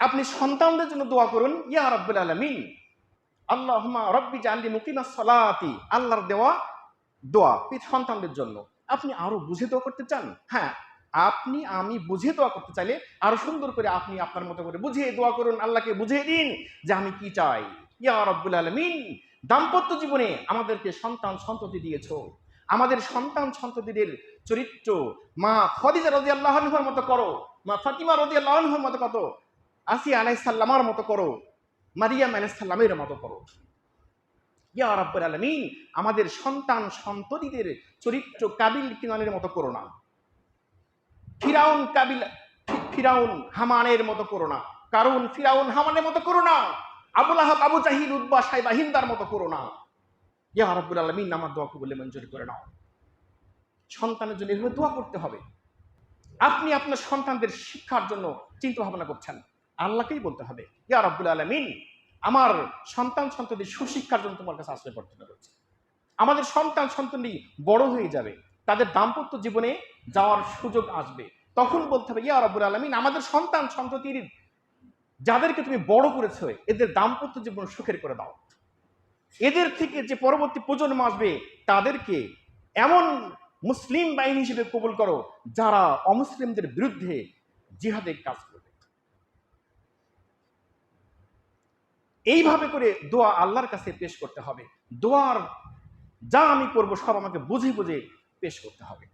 আপনি সন্তানদের জন্য দোয়া করুন, ইয়া রব্বুল আলমিন। আল্লাহ রব্বি জানলি মুকিমা সলাতি। আল্লাহর দেওয়া দোয়া সন্তানদের জন্য। আপনি আরও বুঝে দোয়া করতে চান? হ্যাঁ আপনি, আমি বুঝে দোয়া করতে চাইলে আরও সুন্দর করে আপনি আপনার মতো করে বুঝিয়ে দোয়া করুন, আল্লাহকে বুঝিয়ে দিন যে আমি কি চাই। ইয়া রব্বুল আলমিন, দাম্পত্য জীবনে আমাদেরকে সন্তান সন্ততি দিয়েছ। আমাদের সন্তান সন্ততিদের চরিত্র মা খদিজা রদি আল্লাহর মতো করো, মা ফাতিমা রদি আল্লাহর মতো কত আসিয়া আলাইসাল্লামার মতো করো, মারিয়াম আলাইসাল্লামের মতো করো। ইয়া রাব্বুল আলামিন, আমাদের সন্তান সন্ততিদের চরিত্র কাবিল কিনানের মতো করো না। ফিরাউন কাবিল ফিরাউন হামানের মতো করো না। কারণ ফিরাউন হামানের মতো করো না। আবুল আহাব আবু জাহিল উদ্বা সাহেবা হিন্দার মতো করো না। ইয়া রাব্বুল আলামিন, আমার দোয়া কবুলে মঞ্জুর করে নাও। সন্তানের জন্য এভাবে দোয়া করতে হবে। আপনি আপনার সন্তানদের শিক্ষার জন্য চিন্তা ভাবনা করছেন। আল্লাহকেই বলতে হবে, ইয়া রাব্বুল আলামিন, আমার সন্তান সন্ততি সুশিক্ষার জন্য তোমার কাছে আশ্রয় প্রার্থনা করছি। আমাদের সন্তান সন্তানই বড় হয়ে যাবে, তাদের দাম্পত্য জীবনে যাওয়ার সুযোগ আসবে। তখন বলতে হবে, ইয়া রাব্বুল আলামিন, আমাদের সন্তান সন্ততির, যাদেরকে তুমি বড় করেছ, এদের দাম্পত্য জীবন সুখের করে দাও। এদের থেকে যে পরবর্তী প্রজন্ম আসবে, তাদেরকে এমন মুসলিম বাহিনী হিসেবে কবুল করো, যারা অমুসলিমদের বিরুদ্ধে জিহাদের কাজ করবে। এইভাবে করে দোয়া আল্লাহর কাছে পেশ করতে হবে। দোয়ার যা আমি করব সব আমাকে বুঝে বুঝে পেশ করতে হবে।